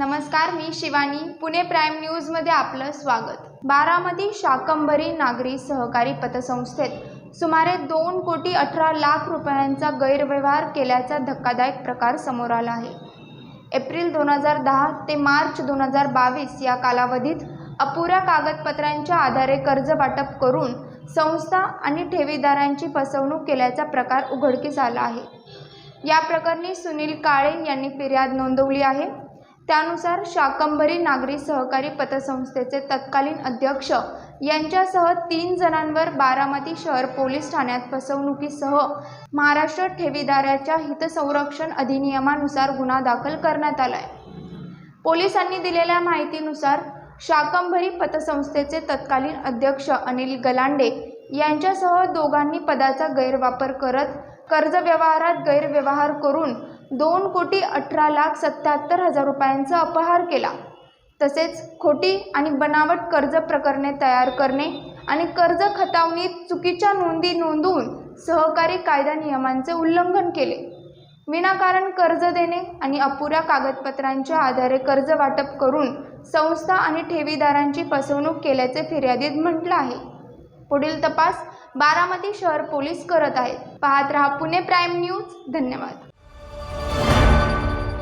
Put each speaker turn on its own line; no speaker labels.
नमस्कार मी शिवानी. पुणे प्राईम न्यूजमध्ये आपलं स्वागत. बारामती शाकंभरी नागरी सहकारी पतसंस्थेत सुमारे दोन कोटी अठरा लाख रुपयांचा गैरव्यवहार केल्याचा धक्कादायक प्रकार समोर आला आहे. एप्रिल दोन हजार दहा ते मार्च दोन हजार बावीस या कालावधीत अपुऱ्या कागदपत्रांच्या आधारे कर्ज वाटप करून संस्था आणि ठेवीदारांची फसवणूक केल्याचा प्रकार उघडकीस आला आहे. या प्रकरणी सुनील काळे यांनी फिर्याद नोंदवली आहे. त्यानुसार शाकंभरी नागरी सहकारी पतसंस्थेचे तत्कालीन अध्यक्ष यांच्यासह तीन जणांवर बारामती शहर पोलीस ठाण्यात फसवणुकीसह महाराष्ट्र ठेवीदाराच्या हितसंरक्षण अधिनियमानुसार गुन्हा दाखल करण्यात आला आहे पोलिसांनी दिलेल्या माहितीनुसार शाकंभरी पतसंस्थेचे तत्कालीन अध्यक्ष अनिल गलांडे यांच्यासह दोघांनी पदाचा गैरवापर करत कर्ज व्यवहारात गैरव्यवहार करून दोन कोटी अठरा लाख सत्याहत्तर हजार रुपयांचा अपहार केला. तसेच खोटी आणि बनावट कर्ज प्रकरणे तयार करणे आणि कर्ज खतावणीत चुकीच्या नोंदी नोंदवून सहकारी कायदा नियमांचे उल्लंघन केले. विनाकारण कर्ज देणे आणि अपुऱ्या कागदपत्रांच्या आधारे कर्ज वाटप करून संस्था आणि ठेवीदारांची फसवणूक केल्याचे फिर्यादीत म्हटलं आहे. पुढील तपास बारामती शहर पोलीस करत आहेत. पाहत रहा पुणे प्राईम न्यूज. धन्यवाद.